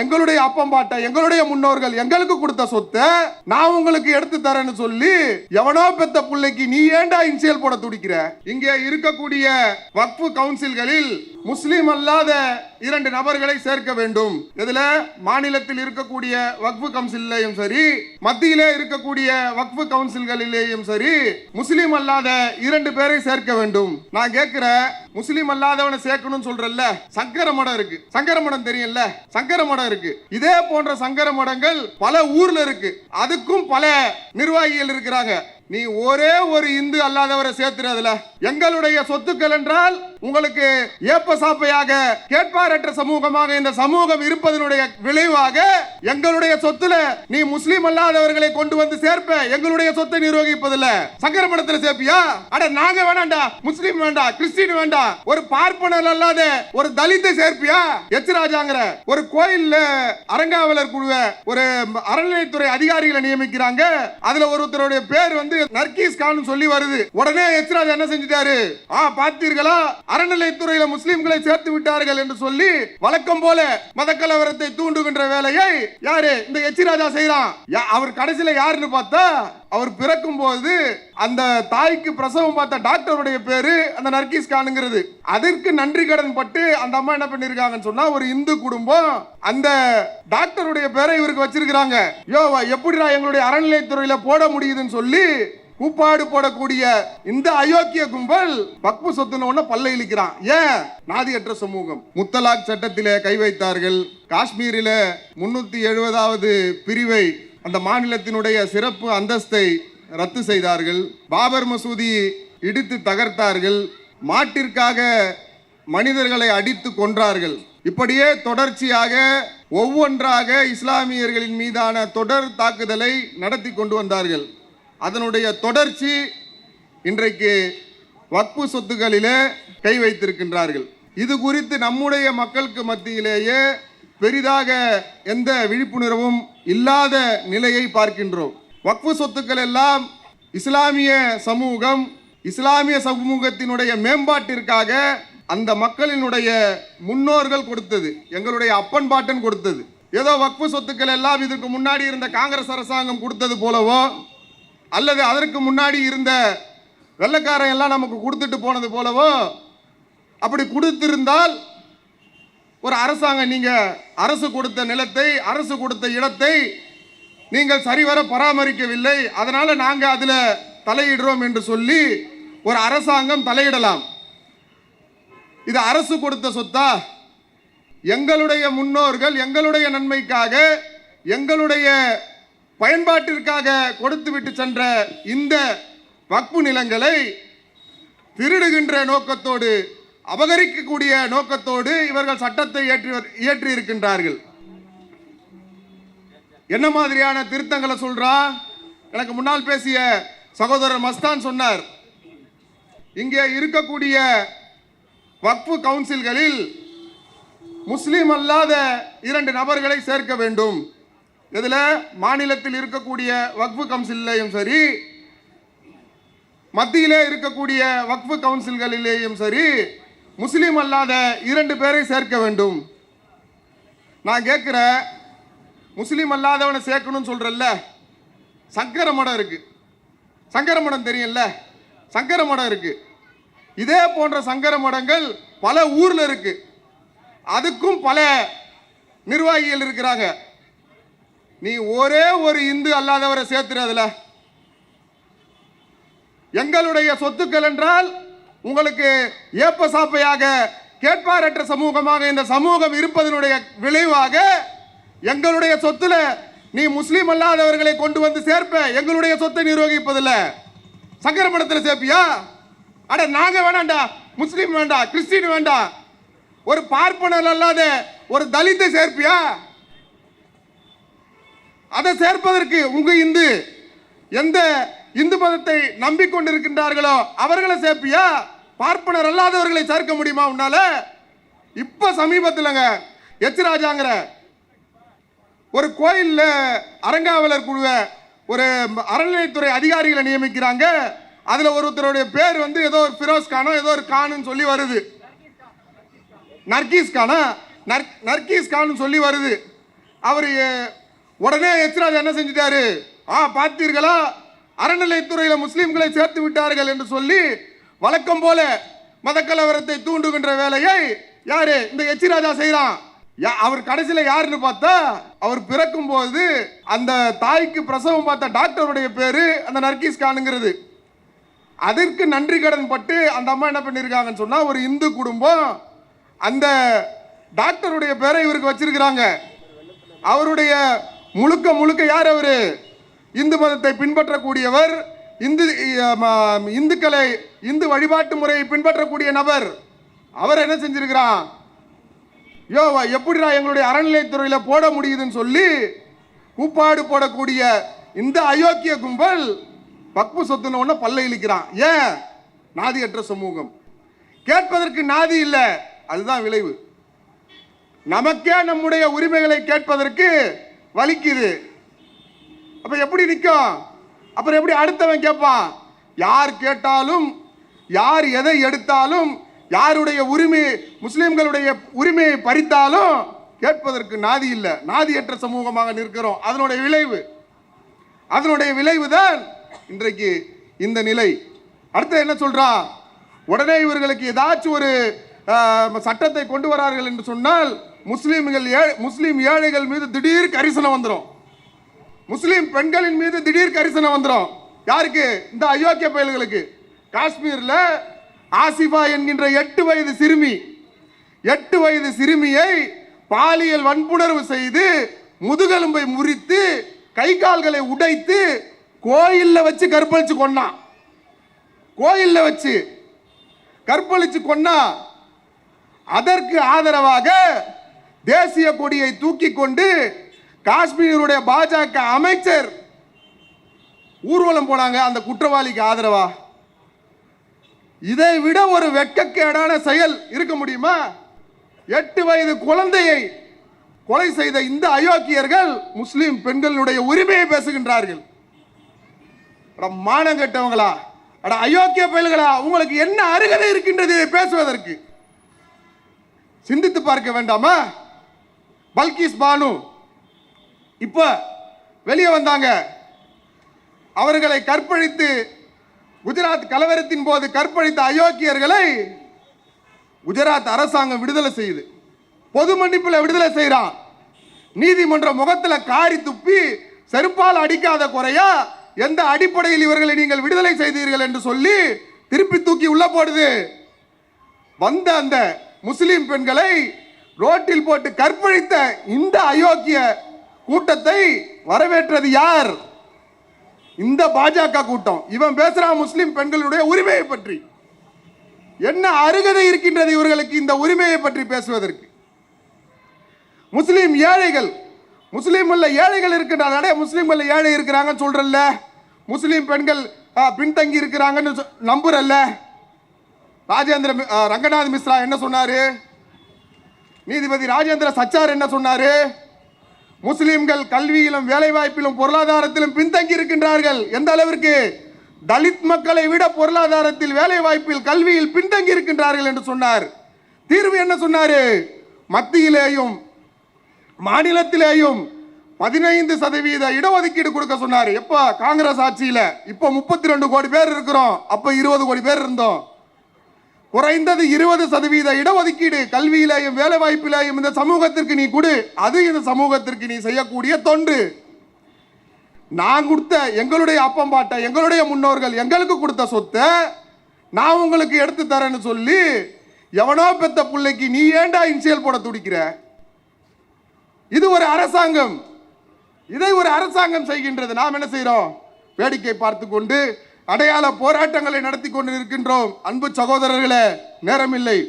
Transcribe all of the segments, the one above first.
எங்களுடைய அப்பம்பாட்டை எங்களுடைய முன்னோர்கள் எங்களுக்கு கொடுத்த சொத்தை நான் உங்களுக்கு எடுத்து தரேன்னு சொல்லி எவனோ பெத்த பிள்ளைக்கு நீ ஏன்டா இன்சியல் போட துடிக்கிற? இங்கே இருக்கக்கூடிய வக்ஃபு கவுன்சில்களில் முஸ்லீம் அல்லாத இரண்டு நபர்களை சேர்க்க வேண்டும். இதுல மாநிலத்தில் இருக்கக்கூடிய வக்ஃபு கவுன்சிலையும் சரி மத்தியிலே இருக்கக்கூடிய வக்ஃபு கவுன்சில்களிலேயும் சரி முஸ்லீம் அல்லாத இரண்டு பேரை சேர்க்க வேண்டும். நான் கேட்கிறேன் முஸ்லீம் அல்லாதவனை சேர்க்கணும்னு சொல்றல்ல? சங்கர மடம் இருக்கு. சங்கர மடம் தெரியும்ல? சங்கர மடம் இருக்கு. இதே போன்ற சங்கர மடங்கள் பல ஊர்ல இருக்கு. அதுக்கும் பல நிர்வாகிகள் இருக்கிறாங்க. நீ ஒரே ஒரு இந்து அல்லாதவரை சேர்த்துறதுல. எங்களுடைய சொத்துக்கள் என்றால் உங்களுக்கு ஏப்ப சாப்பையாக கேட்பாரற்ற சமூகமாக இந்த சமூகம் இருப்பதனுடைய விளைவாக எங்களுடைய சொத்துல நீ முஸ்லீம் அல்லாதவர்களை கொண்டு வந்து சேர்ப்ப. எங்களுடைய சொத்தை நிர்வகிப்பதில்ல. சங்கரமடத்துல சேர்ப்பியா? அட நாங்க வேணாண்டா. முஸ்லீம் வேண்டாம் கிறிஸ்டின் வேண்டாம் ஒரு பார்ப்பனர் அல்லாத ஒரு தலித்தை சேர்ப்பியா? எச்சராஜாங்கிற ஒரு கோயில்ல அரங்காவலர் குழுவை ஒரு அறநிலைத்துறை அதிகாரிகளை நியமிக்கிறாங்க. அதுல ஒருத்தருடைய பேர் வந்து நர்கீஸ் கான் சொல்லி வருது. உடனே எச்ராஜ் என்ன செஞ்சிட்டாரு? ஆ பார்த்தீர்களா? அறநிலைத்துறையில முஸ்லிம்களை சேர்த்து விட்டார்கள் என்று சொல்லி வழக்கம் போல மதக்கலவரத்தை தூண்டுகின்ற வேலையை யாரு இந்த எச் செய்யறான் அவர் கடைசியில யாருன்னு பார்த்தா அவர் பிறக்கும்போது அந்த தாய்க்கு பிரசவம் பார்த்த டாக்டருடைய பேரு அந்த நர்கீஸ் கானுங்கிறது. அதற்கு நன்றி கடன் பட்டு அந்த அம்மா என்ன பண்ணிருக்காங்கன்னு சொன்னா ஒரு இந்து குடும்பம் அந்த டாக்டருடைய பேரை இவருக்கு வச்சிருக்கிறாங்க. யோ எப்படிடா எங்களுடைய அறநிலையத்துறையில போட முடியுதுன்னு சொல்லி கூப்பாடு போடக்கூடிய இந்த அயோக்கிய கும்பல் பக்பு சொத்துன உடனே பல்ல இழிக்கிறான். ஏன்? நாதியற்ற சமூகம். முத்தலாக் சட்டத்திலே கை வைத்தார்கள். காஷ்மீரில முன்னூத்தி எழுபதாவது பிரிவை அந்த மாநிலத்தினுடைய சிறப்பு அந்தஸ்தை ரத்து செய்தார்கள். பாபர் மசூதி இடித்து தகர்த்தார்கள். மாட்டிற்காக மனிதர்களை அடித்து கொன்றார்கள். இப்படியே தொடர்ச்சியாக ஒவ்வொன்றாக இஸ்லாமியர்களின் மீதான தொடர் தாக்குதலை நடத்தி கொண்டு வந்தார்கள். அதனுடைய தொடர்ச்சி இன்றைக்கு வக்பு சொத்துக்களிலே கை வைத்திருக்கின்றார்கள். இது குறித்து நம்முடைய மக்களுக்கு மத்தியிலேயே பெரிதாக எந்த விழிப்புணர்வும் இல்லாத நிலையை பார்க்கின்றோம். வக்ஃபு சொத்துக்கள் எல்லாம் இஸ்லாமிய சமூகம் இஸ்லாமிய சமூகத்தினுடைய மேம்பாட்டிற்காக அந்த மக்களினுடைய முன்னோர்கள் கொடுத்தது எங்களுடைய அப்பன் பாட்டன் கொடுத்தது. ஏதோ வக்ஃபு சொத்துக்கள் எல்லாம் இதற்கு முன்னாடி இருந்த காங்கிரஸ் அரசாங்கம் கொடுத்தது போலவோ அல்லது அதற்கு முன்னாடி இருந்த வெள்ளக்காரன் எல்லாம் நமக்கு கொடுத்துட்டு போனது போலவோ அப்படி கொடுத்திருந்தால் ஒரு அரசாங்கம் நீங்கள் அரசு கொடுத்த நிலத்தை அரசு கொடுத்த இடத்தை நீங்கள் சரிவர பராமரிக்கவில்லை. அதனால் நாங்கள் அதில் தலையிடுறோம் என்று சொல்லி ஒரு அரசாங்கம் தலையிடலாம். இது அரசு கொடுத்த சொத்தா? எங்களுடைய முன்னோர்கள் எங்களுடைய நன்மைக்காக எங்களுடைய பயன்பாட்டிற்காக கொடுத்து விட்டு சென்ற இந்த வக்பு நிலங்களை திருடுகின்ற நோக்கத்தோடு அபகரிக்கக்கூடிய நோக்கத்தோடு இவர்கள் சட்டத்தை ஏற்றி இயற்றி இருக்கின்றார்கள். என்ன மாதிரியான திருத்தங்களை சொல்றா? எனக்கு முன்னால் பேசிய சகோதரர் மஸ்தான் சொன்னார். இங்கே இருக்கக்கூடிய வக்ஃபு கவுன்சில்களில் முஸ்லீம் அல்லாத இரண்டு நபர்களை சேர்க்க வேண்டும். இதில் மாநிலத்தில் இருக்கக்கூடிய வக்ஃபு கவுன்சிலையும் சரி மத்தியிலே இருக்கக்கூடிய வக்ஃபு கவுன்சில்களிலேயும் சரி முஸ்லீம் அல்லாத இரண்டு பேரை சேர்க்க வேண்டும். நான் கேட்குறேன் முஸ்லீம் அல்லாதவனை சேர்க்கணும்னு சொல்கிறல்ல சங்கர மடம் இருக்குது சங்கர மடம் தெரியும்ல? சங்கர மடம் இருக்குது இதே போன்ற சங்கர மடங்கள் பல ஊரில் இருக்குது அதுக்கும் பல நிர்வாகிகள் இருக்கிறாங்க. நீ ஒரே ஒரு இந்து அல்லாதவரை சேர்த்துறதுல எங்களுடைய சொத்துக்கள் என்றால் உங்களுக்கு ஏப்ப சாப்பையாக கேட்பாரற்ற சமூகமாக இந்த சமூகம் இருப்பதனுடைய விளைவாக எங்களுடைய சொத்துல நீ முஸ்லீம் அல்லாதவர்களை கொண்டு வந்து சேர்ப்ப எங்களுடைய சொத்தை நிர்வகிப்பதில்ல. சங்கரமடத்தில் சேர்ப்பியா? அட நாங்க வேணாண்டா. முஸ்லீம் வேண்டாம் கிறிஸ்டின் வேண்டாம் ஒரு பார்ப்பனர் அல்லாத ஒரு தலித்தை சேர்ப்பியா? அதை சேர்ப்பதற்கு உங்க இந்து எந்த இந்து மதத்தை நம்பிக்கொண்டிருக்கின்றார்களோ அவர்களை சேர்ப்பியா பார்ப்பனர் அல்லாதவர்களை சேர்க்க முடியுமா உன்னால? இப்ப சமீபத்தில்ங்க எச் ராஜாங்கிற ஒரு கோயில்ல அரங்காவலர் குழுவை ஒரு அறநிலைத்துறை அதிகாரிகளை நியமிக்கிறாங்க. அதுல ஒருத்தருடைய பேர் வந்து ஏதோ ஒரு ஃபிரோஸ் கானோ ஏதோ ஒரு கானுன்னு சொல்லி வருது. நர்கீஸ் கானா? நர் நர்கீஸ் கான் சொல்லி வருது. அவர் உடனே எச்ராஜ் என்ன செஞ்சிட்டாரு? ஆ பார்த்தீர்களா? அறநிலைத்துறையில முஸ்லிம்களை சேர்த்து விட்டார்கள் என்று சொல்லி வழக்கம் போல மதக்கலவரத்தை தூண்டுகின்ற வேலையை யாரு? இந்த எச்சி ராஜா செய்யறான் யா- அவர் கடைசியில் யாருன்னு பார்த்தா அவர் பிறக்கும் போது அந்த தாய்க்கு பிரசவம் பார்த்த டாக்டருடைய பேரு அந்த நர்கீஸ் கானுங்கிறது. அதற்கு நன்றி கடன் பட்டு அந்த அம்மா என்ன பண்ணியிருக்காங்கன்னு சொன்னா ஒரு இந்து குடும்பம் அந்த டாக்டருடைய பேரை இவருக்கு வச்சிருக்கிறாங்க. அவருடைய முழுக்க முழுக்க யார் அவரு? இந்து மதத்தை பின்பற்றக்கூடியவர் இந்து இந்துக்களை இந்து வழிபாட்டு முறையை பின்பற்றக்கூடிய நபர் அவர் என்ன செஞ்சிருக்கிறான் யோ எப்படிடா எங்களுடைய அறநிலையத்துறையில் போட முடியுதுன்னு சொல்லி கூப்பாடு போடக்கூடிய இந்த அயோக்கிய கும்பல் பக்பு சொத்துன ஒன்று பல்ல இழிக்கிறான். ஏன்? நாதியற்ற சமூகம். கேட்பதற்கு நாதி இல்லை அதுதான் விளைவு. நமக்கே நம்முடைய உரிமைகளை கேட்பதற்கு வலிக்குது. அப்போ எப்படி நிற்கும் அப்புறம் எப்படி அடுத்தவன் கேட்பான்? யார் கேட்டாலும் யார் எதை எடுத்தாலும் யாருடைய உரிமை முஸ்லீம்களுடைய உரிமையை பறித்தாலும் கேட்பதற்கு நாதி இல்லை. நாதியற்ற சமூகமாக நிற்கிறோம். அதனுடைய விளைவு. அதனுடைய விளைவு தான் இன்றைக்கு இந்த நிலை. அடுத்து என்ன சொல்றான்? உடனே இவர்களுக்கு ஏதாச்சும் ஒரு சட்டத்தை கொண்டு வரார்கள் என்று சொன்னால் முஸ்லீம்கள் ஏ முஸ்லீம் ஏழைகள் மீது திடீர் கரிசனம் வந்துடும் முஸ்லீம் பெண்களின் மீது திடீர் கரிசனம் வந்துடும் யாருக்கு? இந்த அயோக்கிய பயல்களுக்கு. காஷ்மீரில் ஆசிஃபா என்கின்ற எட்டு வயது சிறுமி எட்டு வயது சிறுமியை பாலியல் வன்புணர்வு செய்து முதுகெலும்பை முறித்து கை கால்களை உடைத்து கோயிலில் வச்சு கற்பழிச்சு கொன்னான் கோயிலில் வச்சு கற்பழிச்சு கொன்னா. அதற்கு ஆதரவாக தேசிய கொடியை தூக்கி கொண்டு காஷ்மீருடைய பாஜக அமைச்சர் ஊர்வலம் போனாங்க அந்த குற்றவாளிக்கு ஆதரவா? இதை விட ஒரு வெட்கக்கேடான செயல் இருக்க முடியுமா? எட்டு வயது குழந்தையை கொலை செய்த இந்த அயோக்கியர்கள் முஸ்லிம் பெண்களுடைய உரிமையை பேசுகின்றார்கள். மானம் கெட்டவங்களா? அட அயோக்கிய பயல்களா உங்களுக்கு என்ன அருகதை இருக்கின்றது இதை பேசுவதற்கு? சிந்தித்து பார்க்க வேண்டாமா? பல்கிஸ் பானு இப்போ வெளியே வந்தாங்க. அவர்களை கற்பழித்து குஜராத் கலவரத்தின் போது கற்பழித்த அயோக்கியர்களை குஜராத் அரசாங்கம் விடுதலை செய்யுது. பொது மன்னிப்பில் விடுதலை செய்கிறான் நீதிமன்ற முகத்தில் காரி துப்பி செருப்பால் அடிக்காத குறையா எந்த அடிப்படையில் இவர்களை நீங்கள் விடுதலை செய்தீர்கள் என்று சொல்லி திருப்பி தூக்கி உள்ள போடுது. வந்த அந்த முஸ்லீம் பெண்களை ரோட்டில் போட்டு கற்பழித்த இந்த அயோக்கிய கூட்டத்தை வரவேற்றது யார்? இந்த பாஜக கூட்டம். இவன் பேசுறான் முஸ்லிம் பெண்களுடைய உரிமையை பற்றி. என்ன அருகதை இருக்கின்றது இவர்களுக்கு இந்த உரிமையை பற்றி பேசுவதற்கு? முஸ்லிம் ஏழைகள் முஸ்லீம்ல ஏழைகள் இருக்கின்றாங்க. உள்ள ஏழை இருக்கிறாங்கன்னு சொல்றல்ல. முஸ்லீம் பெண்கள் ஆ, பின்தங்கி இருக்கிறாங்கன்னு நம்புறல்ல. ராஜேந்திர மி- ரங்கநாத் மிஸ்ரா என்ன சொன்னாரு? நீதிபதி ராஜேந்திர சச்சார் என்ன சொன்னாரு? முஸ்லிம்கள் கல்வியிலும் வேலைவாய்ப்பிலும் பொருளாதாரத்திலும் பின்தங்கி இருக்கின்றார்கள். எந்த அளவிற்கு? தலித் மக்களை விட பொருளாதாரத்தில் வேலைவாய்ப்பில் கல்வியில் பின்தங்கி இருக்கின்றார்கள் என்று சொன்னார். தீர்வு என்ன சொன்னார்? மத்தியிலேயும் மாநிலத்திலேயும் பதினைந்து சதவீத இடஒதுக்கீடு கொடுக்க சொன்னார். எப்போ காங்கிரஸ் ஆட்சியில்? இப்போ முப்பத்தி ரெண்டு கோடி பேர் இருக்கிறோம். அப்போ இருபது கோடி பேர் இருந்தோம். குறைந்தது இருபது சதவீத இடஒதுக்கீடு கல்வியிலேயும் வேலை வாய்ப்பிலேயும் இந்த சமூகத்திற்கு நீ கொடு. அது இந்த சமூகத்திற்கு நீ செய்யக்கூடிய தொண்டு. நான் கொடுத்த எங்களுடைய அப்பம் பாட்டை எங்களுடைய முன்னோர்கள் எங்களுக்கு கொடுத்த சொத்தை நான் உங்களுக்கு எடுத்து தரேன்னு சொல்லி எவனோ பெத்த பிள்ளைக்கு நீ ஏன்டா இன்சியல் போட துடிக்கிற? இது ஒரு அரசாங்கம். இதை ஒரு அரசாங்கம் செய்கின்றது. நாம் என்ன செய்கிறோம் வேடிக்கை பார்த்து கொண்டு அடையாள போராட்டங்களை நடத்தி கொண்டு இருக்கின்றோம் அன்பு சகோதரர்களே நேரமில்லை.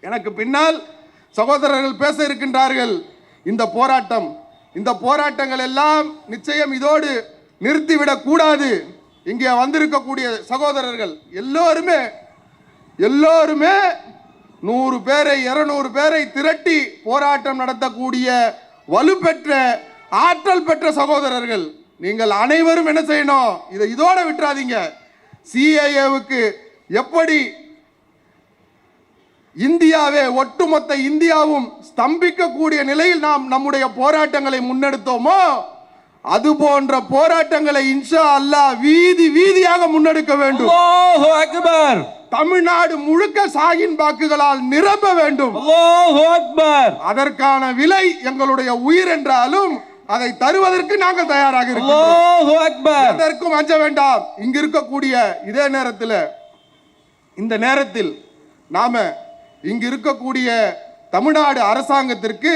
எனக்கு பின்னால் சகோதரர்கள் பேச இருக்கின்றார்கள். இந்த போராட்டம் இந்த போராட்டங்கள் எல்லாம் நிச்சயம் இதோடு நிறுத்திவிடக் கூடாது. இங்கே வந்திருக்கக்கூடிய சகோதரர்கள் எல்லோருமே எல்லோருமே நூறு பேரை இருநூறு பேரை திரட்டி போராட்டம் நடத்தக்கூடிய வலுப்பெற்ற ஆற்றல் பெற்ற சகோதரர்கள். நீங்கள் அனைவரும் என்ன செய்யணும் இதை இதோட விட்டுறாதீங்க சிஏஏவுக்கு எப்படி இந்தியாவே ஒட்டுமொத்த இந்தியாவும் ஸ்தம்பிக்கக்கூடிய நிலையில் நாம் நம்முடைய போராட்டங்களை முன்னெடுத்தோமோ அது போன்ற போராட்டங்களை இன்ஷா அல்லாஹ் வீதி வீதியாக முன்னெடுக்க வேண்டும் Akbar. தமிழ்நாடு முழுக்க சாகின் வாக்குகளால் நிரம்ப வேண்டும். அதற்கான விலை எங்களுடைய உயிர் என்றாலும் அதை தருவதற்கு நாங்கள் தயாராக இருக்கிறோம். எதற்கும் அஞ்ச வேண்டாம். இங்க இருக்கக்கூடிய இதே நேரத்தில் இந்த நேரத்தில் நாம இங்கு இருக்கக்கூடிய தமிழ்நாடு அரசாங்கத்திற்கு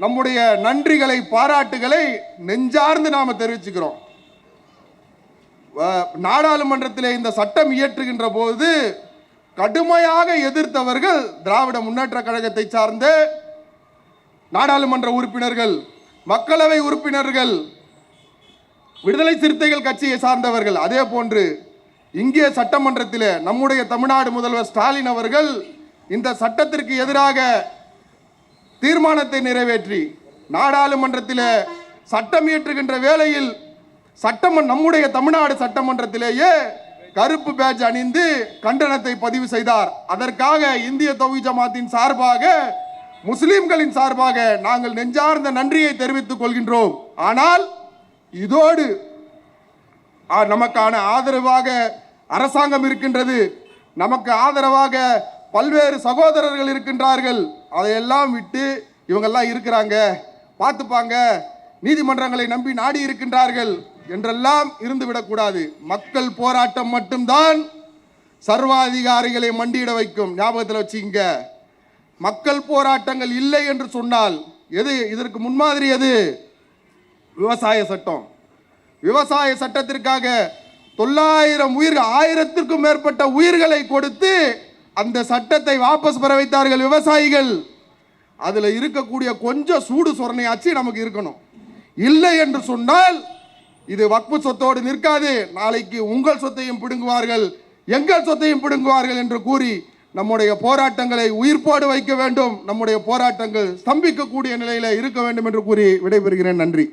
நம்முடைய நன்றிகளை பாராட்டுகளை நெஞ்சார்ந்து நாம தெரிவிச்சுக்கிறோம். நாடாளுமன்றத்திலே இந்த சட்டம் இயற்றுகின்ற போது கடுமையாக எதிர்த்தவர்கள் திராவிட முன்னேற்ற கழகத்தை சார்ந்த நாடாளுமன்ற உறுப்பினர்கள் மக்களவை உறுப்பினர்கள் விடுதலை சிறுத்தைகள் கட்சியை சார்ந்தவர்கள் அதே போன்று இங்கே சட்டமன்றத்தில் நம்முடைய தமிழ்நாடு முதல்வர் ஸ்டாலின் அவர்கள் இந்த சட்டத்திற்கு எதிராக தீர்மானத்தை நிறைவேற்றி நாடாளுமன்றத்தில் சட்டம் இயற்றுகின்ற வேளையில் சட்டம் நம்முடைய தமிழ்நாடு சட்டமன்றத்திலேயே கருப்பு பேட்ச் அணிந்து கண்டனத்தை பதிவு செய்தார். அதற்காக இந்திய தொகுதி ஜமாத்தின் சார்பாக முஸ்லிம்களின் சார்பாக நாங்கள் நெஞ்சார்ந்த நன்றியை தெரிவித்துக் கொள்கின்றோம். ஆனால் இதோடு ஆ, நமக்கான ஆதரவாக அரசாங்கம் இருக்கின்றது. நமக்கு ஆதரவாக பல்வேறு சகோதரர்கள் இருக்கின்றார்கள். அதையெல்லாம் விட்டு இவங்கெல்லாம் இருக்கிறாங்க. பார்த்துப்பாங்க. நீதிமன்றங்களை நம்பி நாடி இருக்கின்றார்கள். என்றெல்லாம் இருந்துவிடக்கூடாது மக்கள் போராட்டம் மட்டும்தான் சர்வாதிகாரிகளை மண்டியிட வைக்கும். ஞாபகத்தில் வச்சுங்க மக்கள் போராட்டங்கள் இல்லை என்று சொன்னால் எது? இதற்கு முன்மாதிரி எது? விவசாய சட்டம். விவசாய சட்டத்திற்காக தொள்ளாயிரம் உயிர் ஆயிரத்திற்கும் மேற்பட்ட உயிர்களை கொடுத்து அந்த சட்டத்தை வாபஸ் பெற வைத்தார்கள் விவசாயிகள். அதில் இருக்கக்கூடிய கொஞ்சம் சூடு சொரணையாச்சு நமக்கு இருக்கணும். இல்லை என்று சொன்னால் இது வக்பு சொத்தோடு நிற்காது. நாளைக்கு உங்கள் சொத்தையும் பிடுங்குவார்கள் எங்கள் சொத்தையும் பிடுங்குவார்கள் என்று கூறி நம்முடைய போராட்டங்களை உயிர்ப்போடு வைக்க வேண்டும். நம்முடைய போராட்டங்கள் ஸ்தம்பிக்கக்கூடிய நிலையில் இருக்க வேண்டும் என்று கூறி விடைபெறுகிறேன். நன்றி.